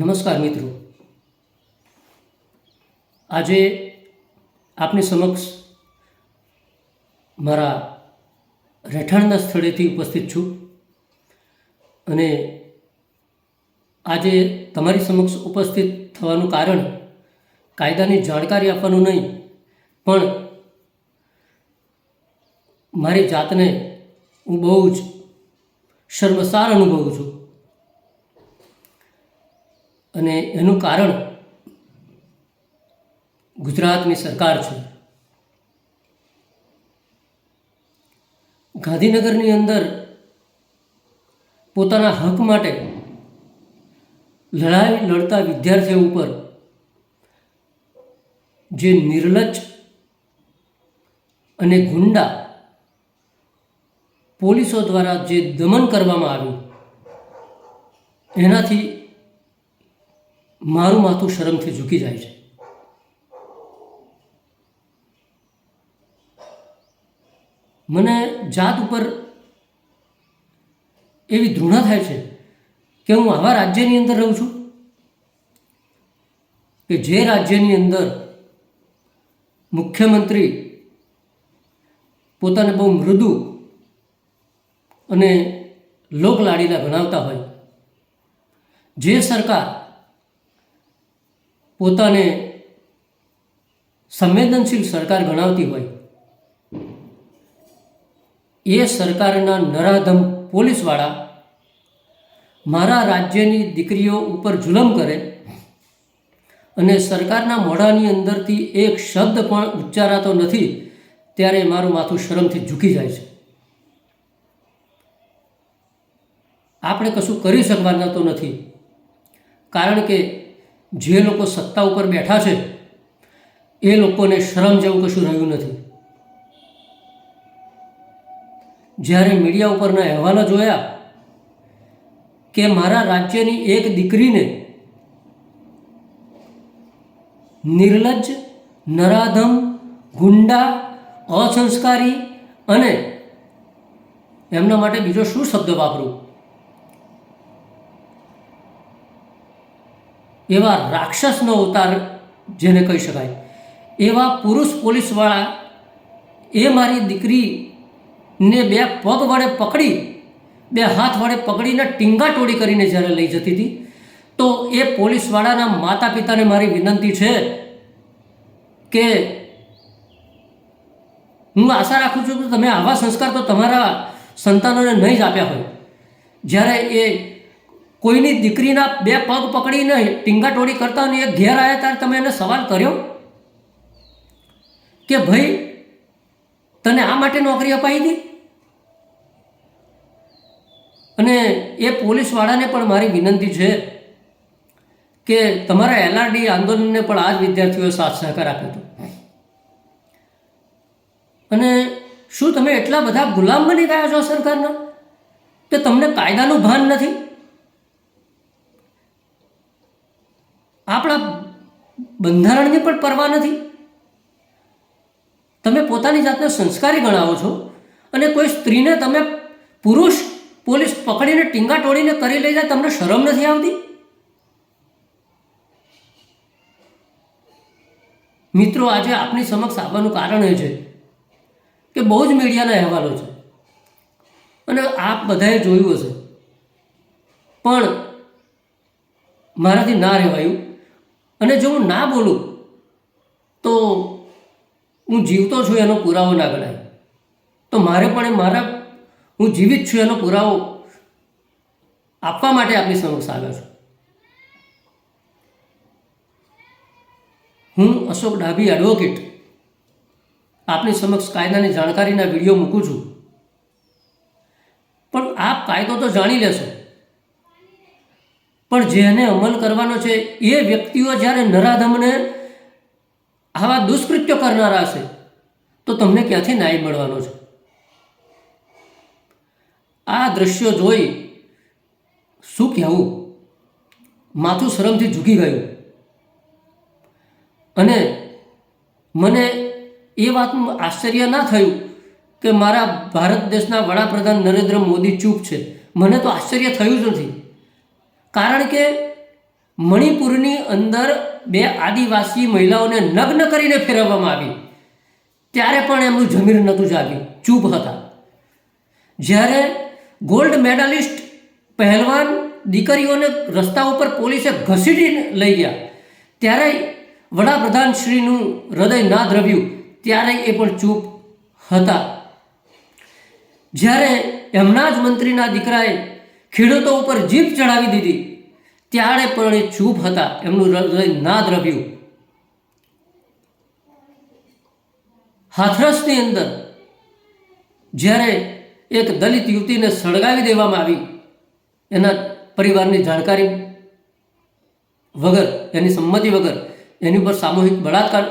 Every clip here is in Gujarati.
નમસ્કાર મિત્રો. આજે આપની સમક્ષ મારા રહેઠાણના સ્થળેથી ઉપસ્થિત છું અને આજે તમારી સમક્ષ ઉપસ્થિત થવાનું કારણ કાયદાની જાણકારી આપવાનું નહીં, પણ મારી જાતને હું બહુ જ શર્મસાર અનુભવું છું. અને એનું કારણ ગુજરાતની સરકાર છે. ગાંધીનગરની અંદર પોતાના હક માટે લડાઈ લડતા વિદ્યાર્થીઓ ઉપર જે નિર્લજ્જ અને ગુંડા પોલીસો દ્વારા જે દમન કરવામાં આવ્યું, એનાથી મારું માથું શરમથી ઝૂકી જાય છે. મને જાત ઉપર એવી ધૃણા થાય છે કે હું આવા રાજ્યની અંદર રહું છું કે જે રાજ્યની અંદર મુખ્યમંત્રી પોતાને બહુ મૃદુ અને લોકલાડીલા ગણાવતા હોય, જે સરકાર પોતાને સંવેદનશીલ સરકાર ગણાવતી હોય, એ સરકારના નરાધમ પોલીસવાળા મારા રાજ્યની દીકરીઓ ઉપર જુલમ કરે અને સરકારના મોઢાની અંદરથી એક શબ્દ પણ ઉચ્ચારાતો નથી, ત્યારે મારું માથું શરમથી ઝૂકી જાય છે. આપણે કશું કરી શકવાના તો નથી, કારણ કે જે લોકો સત્તા ઉપર બેઠા છે, એ લોકોને શરમ જેવું કશું રહ્યું નથી. જ્યારે મીડિયા ઉપરના અહેવાલો જોયા કે મારા રાજ્યની એક દીકરીને નિર્લજ્જ, નરાધમ, ગુંડા, અસંસ્કારી અને એમના માટે બીજો શું શબ્દ વાપરું? એવા રાક્ષસનો અવતાર જેને કહી શકાય. એવા પુરુષ પોલીસવાળા એ મારી દીકરીને બે પગ વડે પકડી, બે હાથ વડે પકડીને ટીંગાટોળી કરીને જ્યારે લઈ જતી હતી, તો એ પોલીસવાળાના માતા પિતાને મારી વિનંતી છે કે હું આશા રાખું છું કે તમે આવા સંસ્કાર તો તમારા સંતાનોને નહીં જ આપ્યા હોય. જ્યારે એ કોઈની દીકરીના બે પગ પકડીને ટીંગાટોળી કરતા અને એ ઘેર આવ્યા ત્યારે તમે એને સવાલ કર્યો? કે ભાઈ, તને આ માટે નોકરી અપાઈ હતી? અને એ પોલીસવાળાને પણ મારી વિનંતી છે કે તમારા એલઆરડી આંદોલનને પણ આ જ વિદ્યાર્થીઓએ સાથ સહકાર આપ્યો હતો. અને શું તમે એટલા બધા ગુલામ બની ગયા છો સરકારના? કે તમને કાયદાનું ભાન નથી? આપણા બંધારણની પણ પરવા નથી. તમે પોતાની જાતને સંસ્કારી ગણાવો છો અને કોઈ સ્ત્રીને તમે પુરુષ પોલીસ પકડીને ટીંગા ટોળીને કરી લઈ જાય, તમને શરમ નથી આવતી? મિત્રો, આજે આપની સમક્ષ આવવાનું કારણ એ છે કે બહુ જ મીડિયાના અહેવાલો છે અને આપ બધાએ જોયું હશે. પણ મારાથી ના રહેવાયું. અને જો હું ના બોલું, તો હું જીવતો છું એનો પુરાવો ના ગણાય. તો મારે પણ એ મારા, હું જીવિત છું એનો પુરાવો આપવા માટે આપની સમક્ષ આવ્યો છું. હું અશોક ડાભી એડવોકેટ આપની સમક્ષ કાયદાની જાણકારીના વીડિયો મૂકું છું. પણ આપ કાયદો તો જાણી લેશો. પણ જેને અમલ કરવાનો છે, એ વ્યક્તિઓ જ્યારે નરાધમને આવા દુષ્કૃત્યો કરનારા હશે, તો તમને ક્યાંથી ન્યાય મળવાનો છે? આ દ્રશ્યો જોઈ શું કહેવું? માથું શરમથી ઝૂકી ગયું. અને મને એ વાતનું આશ્ચર્ય ના થયું કે મારા ભારત દેશના વડાપ્રધાન નરેન્દ્ર મોદી ચૂપ છે. મને તો આશ્ચર્ય થયું જ નથી. કારણ કે મણિપુરની અંદર બે આદિવાસી મહિલાઓને નગ્ન કરીને ફેરવવામાં આવી. ત્યારે પણ એમનું જમીર નહોતું જાગ્યું. ચૂપ હતા. જ્યારે ગોલ્ડ મેડાલિસ્ટ પહેલવાન દીકરીઓને રસ્તા ઉપર પોલીસે ઘસીડી લઈ ગયા, ત્યારે વડાપ્રધાન શ્રીનું હૃદય ના દ્રવ્યું ત્યારે એ પણ ચૂપ હતા. જ્યારે એમના જ મંત્રીના દીકરાએ ખેડૂતો ઉપર જીપ ચડાવી દીધી. ત્યારે પણ એ ચૂપ હતા. એમનું હૃદય ના દ્રવ્યું હાથરસની અંદર જ્યારે એક દલિત યુવતીને સળગાવી દેવામાં આવી, એના પરિવારની જાણકારી વગર, એની સંમતિ વગર, એની ઉપર સામૂહિક બળાત્કાર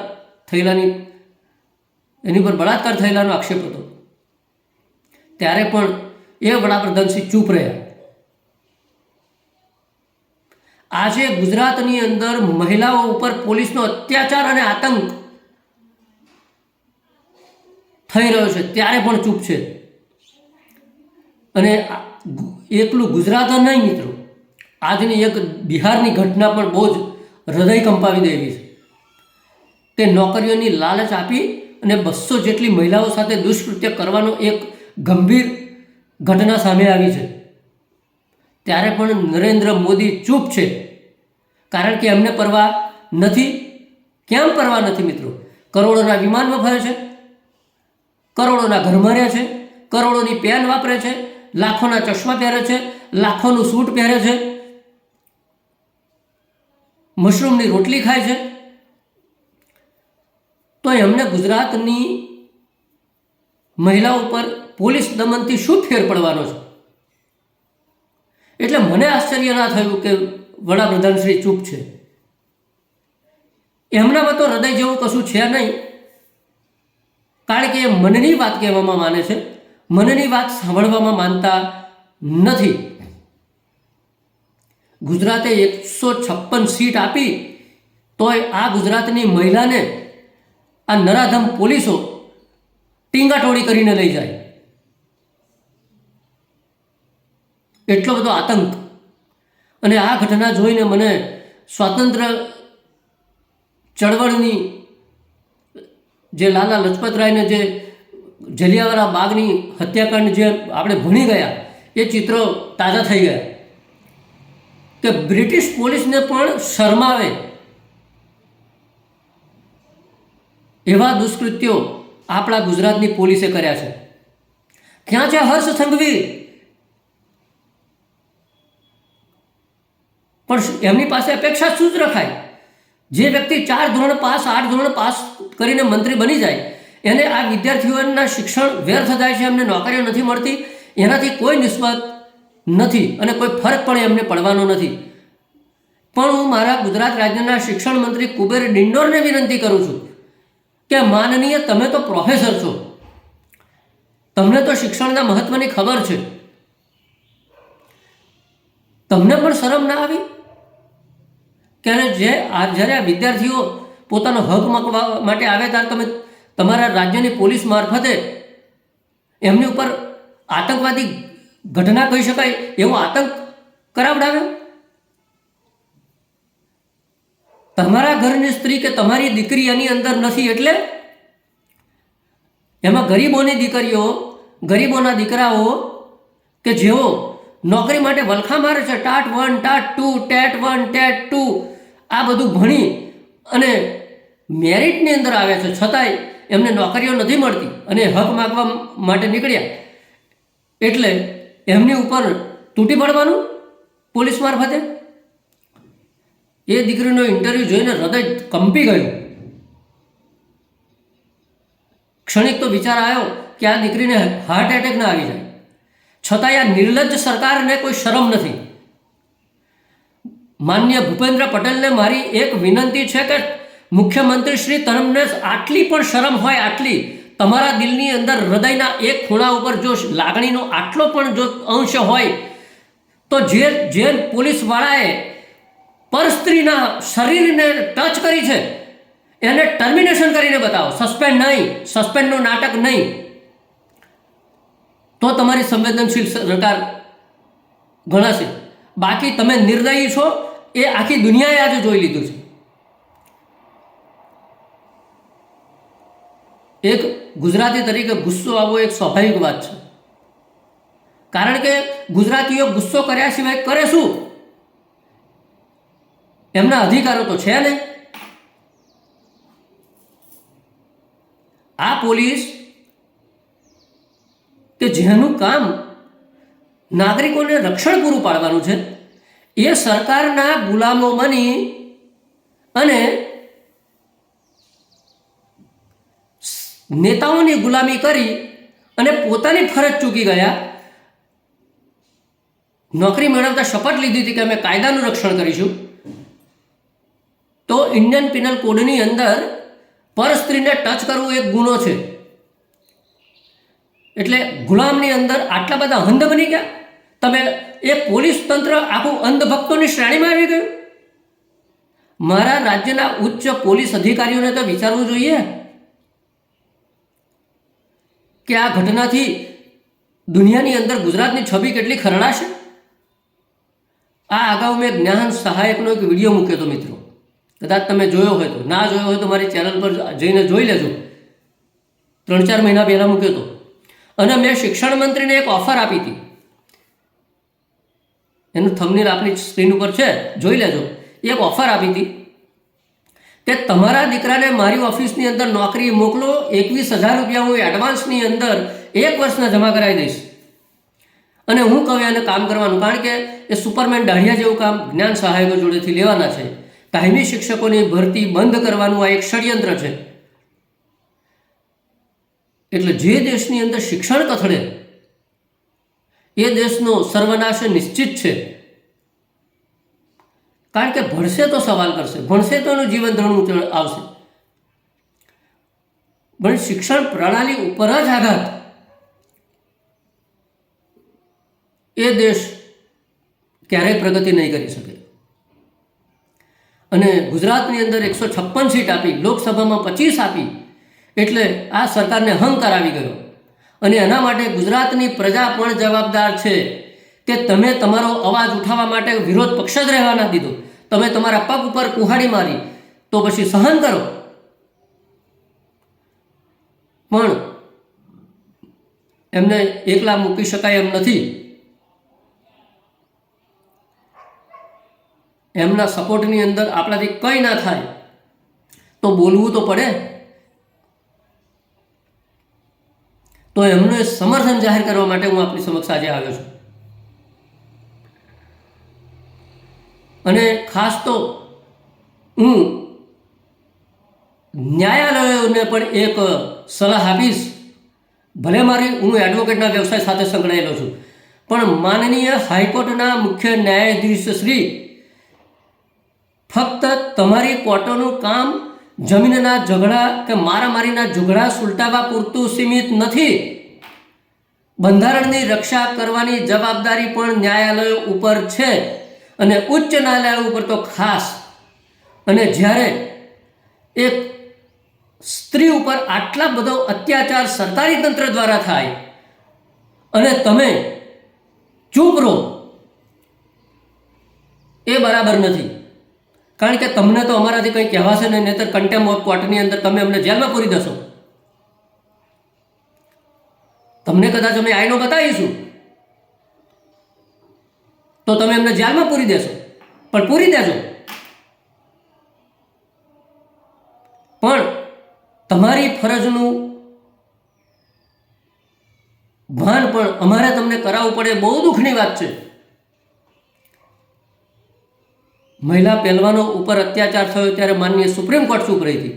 થયેલાની, એની ઉપર બળાત્કાર થયેલાનો આક્ષેપ હતો. ત્યારે પણ એ વડાપ્રધાનશ્રી ચૂપ રહ્યા. આજે ગુજરાતની અંદર મહિલાઓ ઉપર પોલીસનો અત્યાચાર અને આતંક થઈ રહ્યો છે, ત્યારે પણ ચૂપ છે. અને એકલું ગુજરાત નહીં મિત્રો, આજની એક બિહારની ઘટના પણ બહુ જ હૃદય કંપાવી દેવી છે. તે નોકરીઓની લાલચ આપી અને બસો જેટલી મહિલાઓ સાથે દુષ્કૃત્ય કરવાનો એક ગંભીર ઘટના સામે આવી છે. ત્યારે પણ નરેન્દ્ર મોદી ચૂપ છે. કારણ કે એમને પરવા નથી. કેમ પરવા નથી મિત્રો? કરોડોના વિમાનમાં ફરે છે. કરોડોના ઘરમાં રહે છે. કરોડોની પેન વાપરે છે. લાખોના ચશ્મા પહેરે છે. લાખોનું સૂટ પહેરે છે. મશરૂમની રોટલી ખાય છે. તો એમને ગુજરાતની મહિલાઓ પર પોલીસ દમનથી શું ફેર પડવાનો છે? એટલે મને આશ્ચર્ય ના થયું કે વડાપ્રધાન શ્રી ચૂપ છે. એમનામાં તો હૃદય જેવું કશું છે નહીં. કારણ કે એ મનની વાત કહેવામાં માને છે. મનની વાત સાંભળવામાં માનતા નથી. ગુજરાતે એકસો છપ્પન સીટ આપી, તોય આ ગુજરાતની મહિલાને આ નરાધમ પોલીસો ટીંગાટોળી કરીને લઈ જાય. એટલો બધો આતંક. અને આ ઘટના જોઈને મને સ્વાતંત્ર્ય ચળવળની જે લાલા લજપતરાયને જે જલિયાવાલા બાગની હત્યાકાંડ જે આપણે ભણી ગયા, એ ચિત્રો તાજા થઈ ગયા. કે બ્રિટિશ પોલીસને પણ શરમાવે એવા દુષ્કૃત્યો આપણા ગુજરાતની પોલીસે કર્યા છે. ક્યાં છે હર્ષ સંઘવી? પણ એમની પાસે અપેક્ષા શું જ રખાય? જે વ્યક્તિ ચાર ધોરણ પાસ, આઠ ધોરણ પાસ કરીને મંત્રી બની જાય, એને આ વિદ્યાર્થીઓના શિક્ષણ વ્યર્થ જાય છે, એમને નોકરીઓ નથી મળતી, એનાથી કોઈ નિસ્બત નથી અને કોઈ ફરક પણ એમને પડવાનો નથી. પણ હું મારા ગુજરાત રાજ્યના શિક્ષણ મંત્રી કુબેર ડિંડોરને વિનંતી કરું છું કે માનનીય તમે તો પ્રોફેસર છો. તમને તો શિક્ષણના મહત્વની ખબર છે. તમને પણ શરમ ના આવી? કે જે આ જ્યારે આ વિદ્યાર્થીઓ પોતાનો હક મકવા માટે આવે ત્યારે તમે તમારા રાજ્યની પોલીસ મારફતે એમની ઉપર આતંકવાદી ઘટના કહી શકાય એવો આતંક કરાવડાવ્યો? તમારા ઘરની સ્ત્રી કે તમારી દીકરી એની અંદર નથી એટલે? એમાં ગરીબોની દીકરીઓ, ગરીબોના દીકરાઓ કે જેઓ નોકરી માટે વલખા મારે છે. TAT one, TAT two, TET one, TET two. આ બધું ભણી અને મેરિટની અંદર આવે છે. છતાંય એમને નોકરીઓ નથી મળતી અને હક માગવા માટે નીકળ્યા. એટલે એમની ઉપર તૂટી પડવાનું પોલીસ મારફતે. એ દીકરીનો ઇન્ટરવ્યૂ જોઈને હૃદય કંપી ગયું. ક્ષણિક તો વિચાર આવ્યો કે આ દીકરીને હાર્ટ એટેક ના આવી જાય. છતાંય આ નિર્લજ્જ સરકારને કોઈ શરમ નથી. માન્ય ભૂપેન્દ્ર પટેલને મારી એક વિનંતી છે કે મુખ્યમંત્રી શ્રી તમને આટલી પણ શરમ હોય, આટલી, તમારા દિલની અંદર હૃદયના એક ખૂણા ઉપર જો લાગણીનો આટલો પણ જો અંશ હોય, તો જે જે પોલીસવાળાએ પરસ્ત્રીના શરીરને ટચ કરી છે, એને ટર્મિનેશન કરીને બતાવો. સસ્પેન્ડ નહીં, સસ્પેન્ડનું નાટક નહીં. તો તમારી સંવેદનશીલ સરકાર ગણાશે. બાકી તમે નિર્દયી છો, એ આખી દુનિયાએ આજે જોઈ લીધું છે. એક ગુજરાતી તરીકે ગુસ્સો આવવો એક સ્વાભાવિક વાત છે. કારણ કે ગુજરાતીઓ ગુસ્સો કર્યા સિવાય કરે શું? એમના અધિકારો તો છે નહીં આ પોલીસ કે જેનું કામ નાગરિકોને રક્ષણ પૂરું પાડવાનું છે, એ સરકારના ગુલામો બની અને નેતાઓની ગુલામી કરી અને પોતાની ફરજ ચૂકી ગયા. નોકરી મેળવતા શપથ લીધી હતી કે અમે કાયદાનું રક્ષણ કરીશું. તો ઇન્ડિયન પિનલ કોડની અંદર પર સ્ત્રીને ટચ કરવું એક ગુનો છે. એટલે ગુલામની અંદર આટલા બધા અંધ બની ગયા? તમે એ પોલીસ તંત્ર આખું અંધભક્તોની શ્રેણીમાં આવી ગયું? મારા રાજ્યના ઉચ્ચ પોલીસ અધિકારીઓને તો વિચારવું જોઈએ કે આ ઘટનાથી દુનિયાની અંદર ગુજરાતની છબી કેટલી ખરડાશે? આ અગાઉ મેં જ્ઞાન સહાયકનો એક વીડિયો મૂક્યો હતો મિત્રો. કદાચ તમે જોયો હોય તો. ના જોયો હોય તો મારી ચેનલ પર જઈને જોઈ લેજો. ત્રણ ચાર મહિના પહેલાં મૂક્યો હતો. અને મેં શિક્ષણ મંત્રીને એક ઓફર આપી હતી. એનું થમનીલ આપણી સ્ક્રીન ઉપર છે, જોઈ લેજો. એક ઓફર આપી હતી કે તમારા દીકરાને મારી ઓફિસની અંદર નોકરી મોકલો, એકવીસ હજાર રૂપિયા હું એડવાન્સની અંદર એક વર્ષના જમા કરાવી દઈશ. અને હું કહું એને કામ કરવાનું, કારણ કે એ સુપરમેન દાઢિયા જેવું કામ જ્ઞાન સહાયકો જોડેથી લેવાના છે. કાયમી શિક્ષકોની ભરતી બંધ કરવાનું આ એક ષડયંત્ર છે. એટલે જે દેશની અંદર શિક્ષણ કથળે એ દેશનો સર્વનાશ નિશ્ચિત છે. કારણ કે ભણશે તો સવાલ કરશે, ભણશે તો એનું જીવન ધોરણ આવશે. પણ શિક્ષણ પ્રણાલી ઉપર જ આઘાત એ દેશ ક્યારેય પ્રગતિ નહીં કરી શકે. અને ગુજરાતની અંદર એકસો છપ્પન સીટ આપી, લોકસભામાં પચીસ આપી એટલે આ સરકારને અહંકાર આવી ગયો. અને એના માટે ગુજરાતની પ્રજા પણ જવાબદાર છે કે તમે તમારો અવાજ ઉઠાવવા માટે વિરોધ પક્ષ જ રહેવા ના દીધો. તમે તમારા પગ ઉપર કુહાડી મારી, તો પછી સહન કરો. પણ એમને એકલા મૂકી શકાય એમ નથી. એમના સપોર્ટની અંદર આપણાથી કંઈ ના થાય. તો બોલવું તો પડે. તો એમનું સમર્થન જાહેર કરવા માટે હું આપની સમક્ષ આજે આવ્યો છું. અને ખાસ તો હું ન્યાયાલયોને પણ એક સલાહ આપીશ. ભલે મારી હું એડવોકેટના વ્યવસાય સાથે સંકળાયેલો છું, પણ માનનીય હાઈકોર્ટના મુખ્ય ન્યાયાધીશ શ્રી ફક્ત તમારી કોર્ટોનું કામ જમીનના ઝઘડા કે મારામારીના ઝઘડા સુલટાવા પૂરતું સીમિત નથી. બંધારણની રક્ષા કરવાની જવાબદારી પણ ન્યાયાલયો ઉપર છે અને ઉચ્ચ ન્યાયાલય ઉપર તો ખાસ. અને જ્યારે એક સ્ત્રી ઉપર આટલા બધો અત્યાચાર સરકારી તંત્ર દ્વારા થાય અને તમે ચૂપ રહો, એ બરાબર નથી. કારણ કે તમને તો અમારાથી કંઈ કહેવાશે નહીં, નહીતર કન્ટેમ ઓફ કોર્ટની અંદર તમે અમને જેલમાં પૂરી દેશો. તમને કદાચ અમે આઈનો બતાવીશું. તો તમે અમને જેલમાં પૂરી દેશો. પણ પૂરી દેજો. પણ તમારી ફરજનું ભાન પણ અમારે તમને કરાવવું પડે, બહુ દુઃખની વાત છે. મહિલા પહેલવાનો ઉપર અત્યાચાર થયો ત્યારે માનનીય સુપ્રીમ કોર્ટ ચૂપ રહી હતી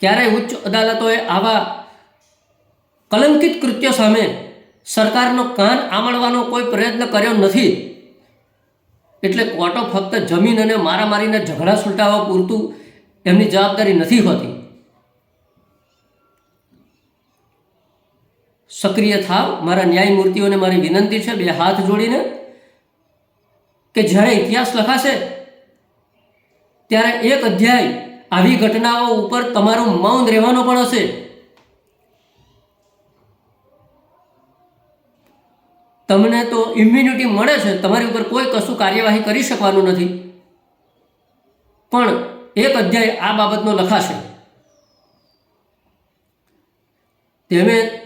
ક્યારેય ઉચ્ચ અદાલતોએ આવા કલંકિત કૃત્ય સામે સરકારનો કાન આમળવાનો કોઈ પ્રયત્ન કર્યો નથી. એટલે કોર્ટો ફક્ત જમીન અને મારામારીને ઝઘડા સુલટાવવા પૂરતું એમની જવાબદારી નથી હોતી. સક્રિય થાવ, મારા ન્યાયમૂર્તિઓને મારી વિનંતી છે, બે હાથ જોડીને કે જ્યારે ઇતિહાસ લખાશે, ત્યારે એક અધ્યાય આવી ઘટનાઓ ઉપર તમારું મૌન રહેવાનો પણ હશે. તમને તો ઇમ્યુનિટી મળે છે, તમારી ઉપર કોઈ કશું કાર્યવાહી કરી શકવાનું નથી. પણ એક અધ્યાય આ બાબતનો લખાશે. તમે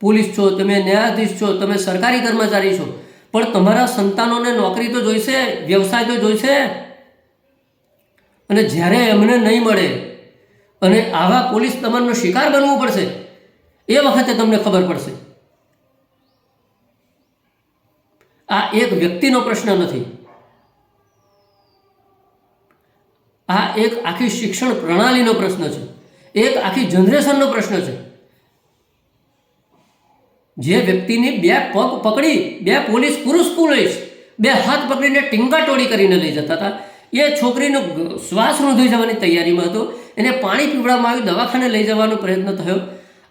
પોલીસ છો, તમે ન્યાયાધીશ છો, તમે સરકારી કર્મચારી છો પણ તમારા સંતાનોને નોકરી તો જોઈશે, વ્યવસાય તો જોઈશે. અને જ્યારે એમને નહીં મળે, અને આવા પોલીસ દમનનો શિકાર બનવું પડશે, એ વખતે તમને ખબર પડશે. આ એક વ્યક્તિનો પ્રશ્ન નથી. આ એક આખી શિક્ષણ પ્રણાલીનો પ્રશ્ન છે. એક આખી જનરેશનનો પ્રશ્ન છે. જે વ્યક્તિની બે પગ પકડી, બે પોલીસ પુરુષ પોલીસ, બે હાથ પકડીને ટીંગાટોળી કરીને લઈ જતા હતા. એ છોકરીનો શ્વાસ રૂંધાઈ જવાની તૈયારીમાં હતો. એને પાણી પીવડાવવામાં આવ્યું, દવાખાને લઈ જવાનો પ્રયત્ન થયો.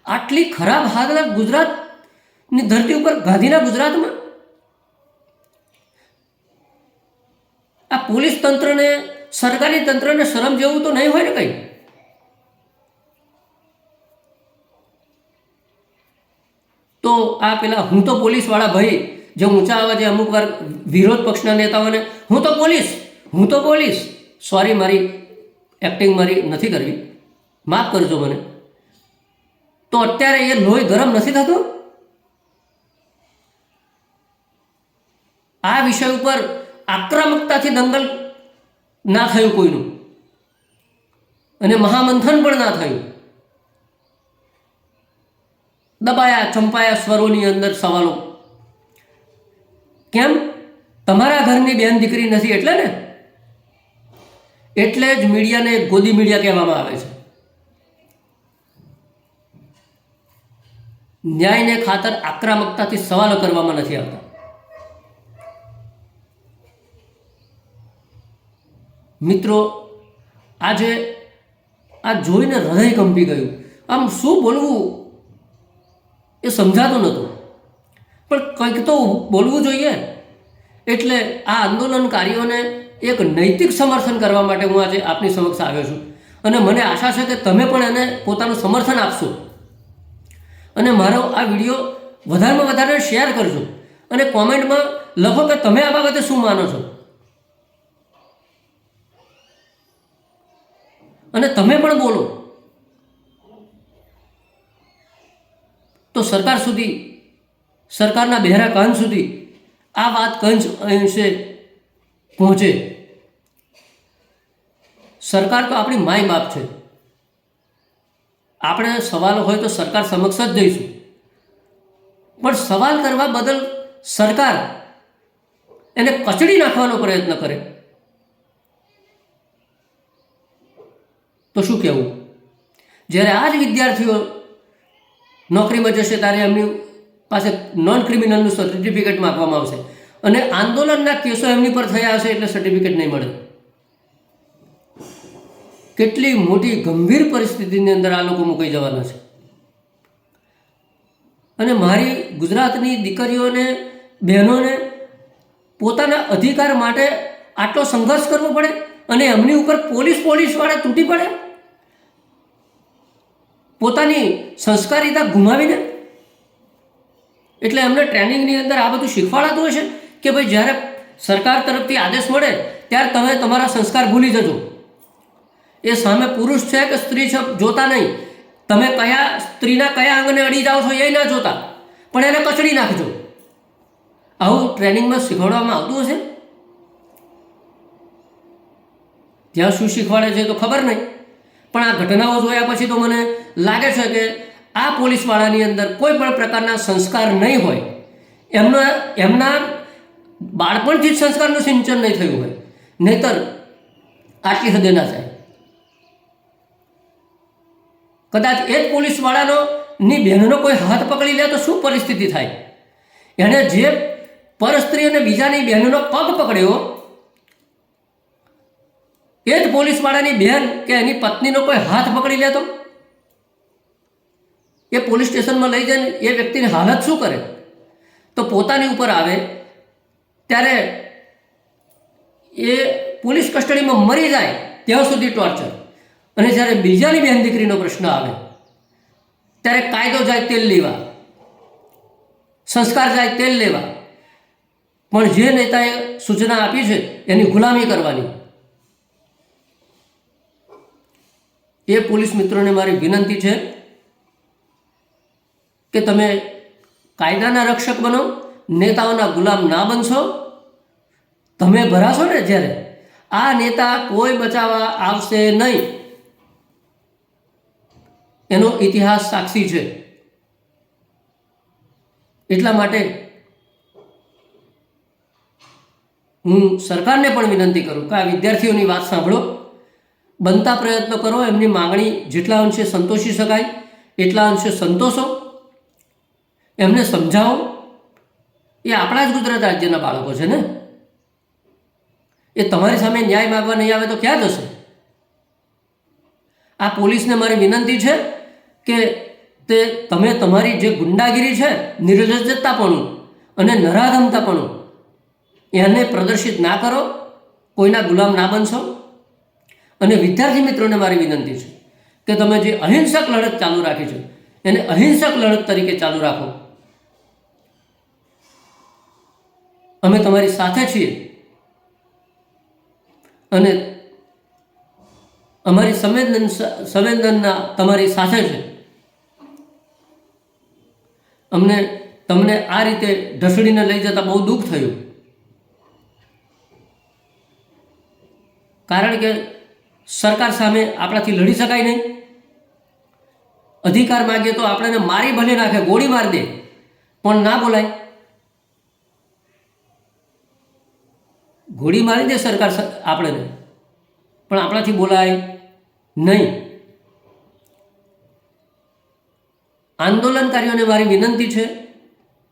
આટલી ખરાબ હાલત ગુજરાતની ધરતી ઉપર, ગાંધીના ગુજરાતમાં? આ પોલીસ તંત્રને, સરકારી તંત્રને શરમ જેવું તો નહીં હોય ને કંઈ? તો આ પેલા હું તો પોલીસવાળા ભાઈ. જે ઊંચા અવાજે અમુક વાર વિરોધ પક્ષના નેતાઓને, હું તો પોલીસ, હું તો પોલીસ. સોરી મારી એક્ટિંગ મારી નથી કરવી. માફ કરજો મને. તો અત્યારે એ લોહી ગરમ નથી થતું? આ વિષય ઉપર આક્રમકતાથી દંગલ ના થયું કોઈનું. અને મહામંથન પણ ના થયું. દબાયા, ચંપાયા સ્વરોની અંદર સવાલો. કેમ? તમારા ઘરની બેન દીકરી નથી એટલે ને? એટલે જ મીડિયાને ગોદી મીડિયા કહેવામાં આવે છે. ન્યાયને ખાતર આક્રમકતાથી સવાલો કરવામાં નથી આવતા. મિત્રો, આજે આ જોઈને હૃદય કંપી ગયું. આમ શું બોલવું? એ સમજાતું નહોતું. પણ કંઈક તો બોલવું જોઈએ. એટલે આ આંદોલનકારીઓને એક નૈતિક સમર્થન કરવા માટે હું આજે આપની સમક્ષ આવ્યો છું. અને મને આશા છે કે તમે પણ એને પોતાનું સમર્થન આપશો. અને મારો આ વીડિયો વધારેમાં વધારે શેર કરજો. અને કોમેન્ટમાં લખો કે તમે આ બાબતે શું માનો છો. અને તમે પણ બોલો. તો સરકાર સુધી, સરકારના બહેરા કાન સુધી આ વાત કંચ અંશે પહોંચે. સરકાર તો આપણી માય બાપ છે. આપણે સવાલ હોય તો સરકાર સમક્ષ જ જઈશું. પણ સવાલ કરવા બદલ સરકાર એને કચડી નાખવાનો પ્રયત્ન કરે. તો શું કહેવું? જ્યારે આ જ વિદ્યાર્થીઓ નોકરીમાં જશે ત્યારે એમની પાસે નોન ક્રિમિનલનું સર્ટિફિકેટ માગવામાં આવશે. અને આંદોલનના કેસો એમની પર થયા હશે એટલે સર્ટિફિકેટ નહીં મળે. કેટલી મોટી ગંભીર પરિસ્થિતિની અંદર આ લોકો મૂકી જવાના છે. અને મારી ગુજરાતની દીકરીઓને, બહેનોને પોતાના અધિકાર માટે આટલો સંઘર્ષ કરવો પડે અને એમની ઉપર પોલીસ પોલીસવાળા તૂટી પડે? પોતાની સંસ્કારિતા ગુમાવીને એટલે એમને ટ્રેનિંગની અંદર આ બધું શીખવાડાતું હશે કે ભાઈ જ્યારે સરકાર તરફથી આદેશ મળે, ત્યારે તમે તમારા સંસ્કાર ભૂલી જજો. એ સામે પુરુષ છે કે સ્ત્રી છે જોતા નહીં. તમે કયા સ્ત્રીના કયા અંગને અડી જાઓ છો એ ના જોતા. પણ એને કચડી નાખજો. આવું ટ્રેનિંગમાં શીખવાડવામાં આવતું હશે? ત્યાં શું શીખવાડે છે તો ખબર નહીં. પણ આ ઘટનાઓ જોયા પછી તો મને લાગે છે કે આ પોલીસવાળાની અંદર કોઈ પણ પ્રકારના સંસ્કાર નહીં હોય. એમના એમના બાળપણથી જ સંસ્કારનું સિંચન નહીં થયું હોય. નહીતર આટલી હદે ના થાય. કદાચ એ જ પોલીસવાળાનો ની બહેનનો કોઈ હાથ પકડી લે તો શું પરિસ્થિતિ થાય? એણે જે પરસ્ત્રી અને બીજાની બહેનનો પગ પકડ્યો એ જ પોલીસવાળાની બહેન કે એની પત્નીનો કોઈ હાથ પકડી લે તો? એ પોલીસ સ્ટેશનમાં લઈ જઈને એ વ્યક્તિની હાલત શું કરે? તો પોતાની ઉપર આવે, ત્યારે એ પોલીસ કસ્ટડીમાં મરી જાય ત્યાં સુધી ટોર્ચર અને જ્યારે બીજાની બહેન દીકરીનો પ્રશ્ન આવે, ત્યારે કાયદો જાય તેલ લેવા, સંસ્કાર જાય તેલ લેવા. પણ જે નેતાએ સૂચના આપી છે, એની ગુલામી કરવાની. એ પોલીસ મિત્રોને મારી વિનંતી છે કે તમે કાયદાના રક્ષક બનો, નેતાઓના ગુલામ ના બનશો. તમે ભરાશો ને જ્યારે? આ નેતા કોઈ બચાવવા આવશે નહીં. એનો ઇતિહાસ સાક્ષી છે. એટલા માટે હું સરકારને પણ વિનંતી કરું કે આ વિદ્યાર્થીઓની વાત સાંભળો. બનતા પ્રયત્નો કરો, એમની માંગણી જેટલા અંશે સંતોષી શકાય, એટલા અંશે સંતોષો. એમને સમજાવો. એ આપણા જ ગુજરાત રાજ્યના બાળકો છે ને? એ તમારી સામે ન્યાય માગવા નહીં આવે તો ક્યાં જશે? આ પોલીસને મારી વિનંતી છે કે તે તમે તમારી જે ગુંડાગીરી છે નિર્લજ્જતાપણું અને નરાધમતાપણું, એને પ્રદર્શિત ના કરો, કોઈના ગુલામ ના બનશો. અને વિદ્યાર્થી મિત્રોને મારી વિનંતી છે કે તમે જે અહિંસક લડત ચાલુ રાખી છે, એને અહિંસક લડત તરીકે ચાલુ રાખો. અમે તમારી સાથે છીએ અને અમારી સંવેદન સંવેદનના તમારી સાથે છે. અમને, તમને આ રીતે ઢસડીને લઈ જતા બહુ દુઃખ થયું. કારણ કે સરકાર સામે આપણાથી લડી શકાય નહીં. અધિકાર માગીએ તો આપણને મારી ભલે નાખે, ગોળી મારી દે, પણ ના બોલાય. ગોળી મારી દે સરકાર આપણને, પણ આપણાથી બોલાય નહીં. આંદોલનકારીઓને મારી વિનંતી છે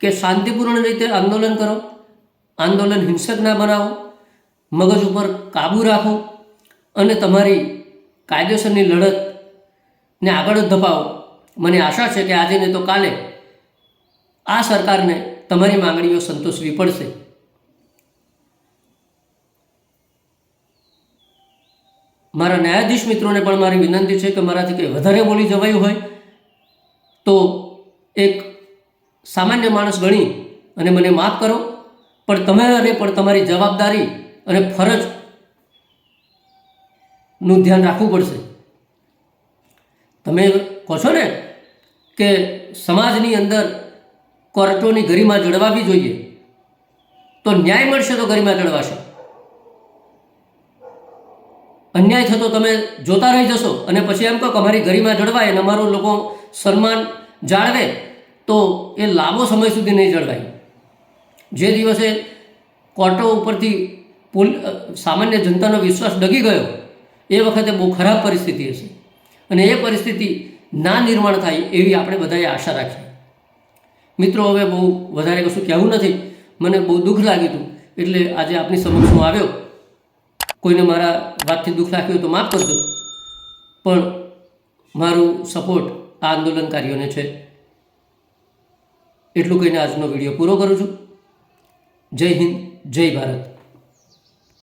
કે શાંતિપૂર્ણ રીતે આંદોલન કરો. આંદોલન હિંસક ના બનાવો. મગજ ઉપર કાબૂ રાખો. અને તમારી કાયદેસરની લડતને આગળ ધપાવો. મને આશા છે કે આજે ને તો કાલે આ સરકારને તમારી માંગણીઓ સંતોષવી પડશે. મારા ન્યાયાધીશ મિત્રોને પણ મારી વિનંતી છે કે મારાથી કંઈ વધારે બોલી જવાયું હોય તો એક સામાન્ય માણસ ગણી અને મને માફ કરો. પણ તમારે પણ તમારી જવાબદારી અને ફરજ નું ધ્યાન રાખવું પડશે. તમે કહો છો ને કે સમાજની અંદર કોર્ટોની ગરિમા જળવાવી જોઈએ, તો ન્યાય મળશે તો ગરિમા જળવાશે. અન્યાય થતો તમે જોતા રહી જશો અને પછી એમ કહો કે અમારી ગરિમા જળવાય અને અમારું લોકો સન્માન જાળવે, તો એ લાંબો સમય સુધી નહીં જળવાય. જે દિવસે કોર્ટો ઉપરથી પુલ સામાન્ય જનતાનો વિશ્વાસ ડગી ગયો એ વખતે બહુ ખરાબ પરિસ્થિતિ હશે. અને એ પરિસ્થિતિ ના નિર્માણ થાય એવી આપણે બધાએ આશા રાખીએ મિત્રો, હવે બહુ વધારે કશું કહેવું નથી. મને બહુ દુઃખ લાગ્યું હતું. એટલે આજે આપની સમક્ષ હું આવ્યો. કોઈને મારા વાતથી દુઃખ લાગ્યું તો માફ કરજો. પણ મારું સપોર્ટ આ આંદોલનકારીઓને છે. એટલું કહીને આજનો વીડિયો પૂરો કરું છું. જય હિન્દ, જય ભારત.